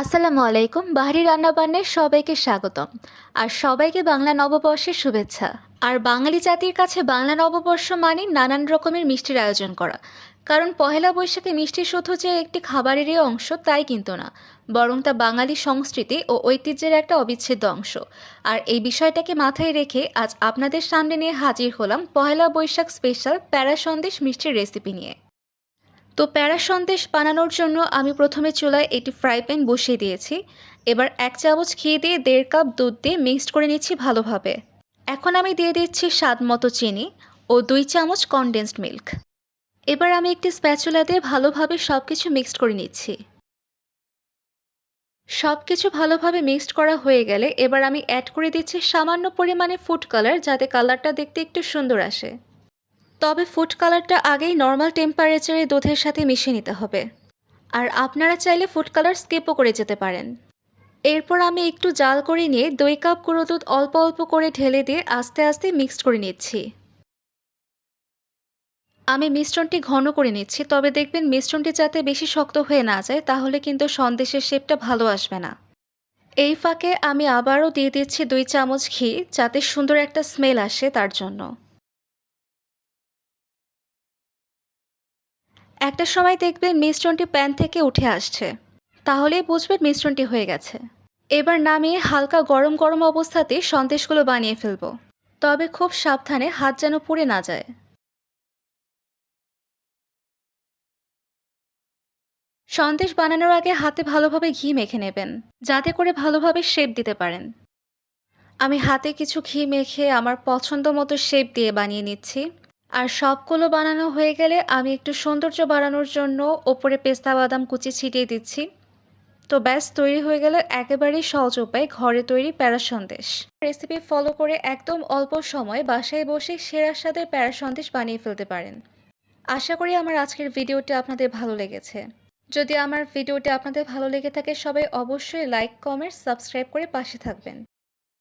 আসসালামু আলাইকুম, বাহারি রান্নাবান্নায় সবাইকে স্বাগতম। আর সবাইকে বাংলা নববর্ষের শুভেচ্ছা। আর বাঙালি জাতির কাছে বাংলা নববর্ষ মানে নানান রকমের মিষ্টির আয়োজন করা। কারণ পহেলা বৈশাখে মিষ্টি শুধু যে একটি খাবারেরই অংশ, তাই কিন্তু না। বরং তা বাঙালি সংস্কৃতি ও ঐতিহ্যের একটা অবিচ্ছেদ্য অংশ। আর এই বিষয়টাকে মাথায় রেখে আজ আপনাদের সামনে নিয়ে হাজির হলাম পহেলা বৈশাখ স্পেশাল প্যারা সন্দেশ মিষ্টির রেসিপি নিয়ে। তো প্যারা সন্দেশ বানানোর জন্য আমি প্রথমে চুলায় একটি ফ্রাই প্যান বসিয়ে দিয়েছি। এবার এক চামচ ঘি দিয়ে দেড় কাপ দুধ দিয়ে মিক্সড করে নিচ্ছি ভালোভাবে। এখন আমি দিয়ে দিচ্ছি স্বাদ মতো চিনি ও দুই চামচ কনডেন্সড মিল্ক এবার আমি একটি স্প্যাচুলা দিয়ে ভালোভাবে সব কিছু মিক্সড করে নিচ্ছি। সব কিছু ভালোভাবে মিক্সড করা হয়ে গেলে এবার আমি অ্যাড করে দিচ্ছি সামান্য পরিমাণে ফুড কালার যাতে কালারটা দেখতে একটু সুন্দর আসে। তবে ফুড কালারটা আগেই নর্মাল টেম্পারেচারে দুধের সাথে মিশিয়ে নিতে হবে। আর আপনারা চাইলে ফুড কালার স্কিপও করে যেতে পারেন। এরপর আমি একটু জাল করে নিয়ে দুই কাপ গুঁড়ো দুধ অল্প অল্প করে ঢেলে দিয়ে আস্তে আস্তে মিক্সড করে নিচ্ছি। আমি মিশ্রণটি ঘন করে নিচ্ছি, তবে দেখবেন মিশ্রণটি যাতে বেশি শক্ত হয়ে না যায়, তাহলে কিন্তু সন্দেশের শেপটা ভালো আসবে না। এই ফাঁকে আমি আবারও দিয়ে দিচ্ছি দুই চামচ ঘি, যাতে সুন্দর একটা স্মেল আসে তার জন্য। একটা সময় দেখবেন মিশ্রণটি প্যান থেকে উঠে আসছে। তাহলেই বুঝবেন মিশ্রণটি হয়ে গেছে। এবার নামিয়ে হালকা গরম গরম অবস্থাতে সন্দেশগুলো বানিয়ে ফেলব। তবে খুব সাবধানে হাত যেন পুড়ে না যায়। সন্দেশ বানানোর আগে হাতে ভালোভাবে ঘি মেখে নেবেন, যাতে করে ভালোভাবে শেপ দিতে পারেন। আমি হাতে কিছু ঘি মেখে আমার পছন্দ মতো শেপ দিয়ে বানিয়ে নিচ্ছি। আর সবগুলো বানানো হয়ে গেলে আমি একটু সৌন্দর্য বাড়ানোর জন্য ওপরে পেস্তা বাদাম কুচি ছিটিয়ে দিচ্ছি। তো ব্যাস, তৈরি হয়ে গেলে একেবারেই সহজ উপায় ঘরে তৈরি প্যারা সন্দেশ। রেসিপি ফলো করে একদম অল্প সময় বাসায় বসে সেরা স্বাদের প্যারা সন্দেশ বানিয়ে ফেলতে পারেন। আশা করি আমার আজকের ভিডিওটি আপনাদের ভালো লেগেছে। যদি আমার ভিডিওটি আপনাদের ভালো লেগে থাকে, সবাই অবশ্যই লাইক, কমেন্ট, সাবস্ক্রাইব করে পাশে থাকবেন।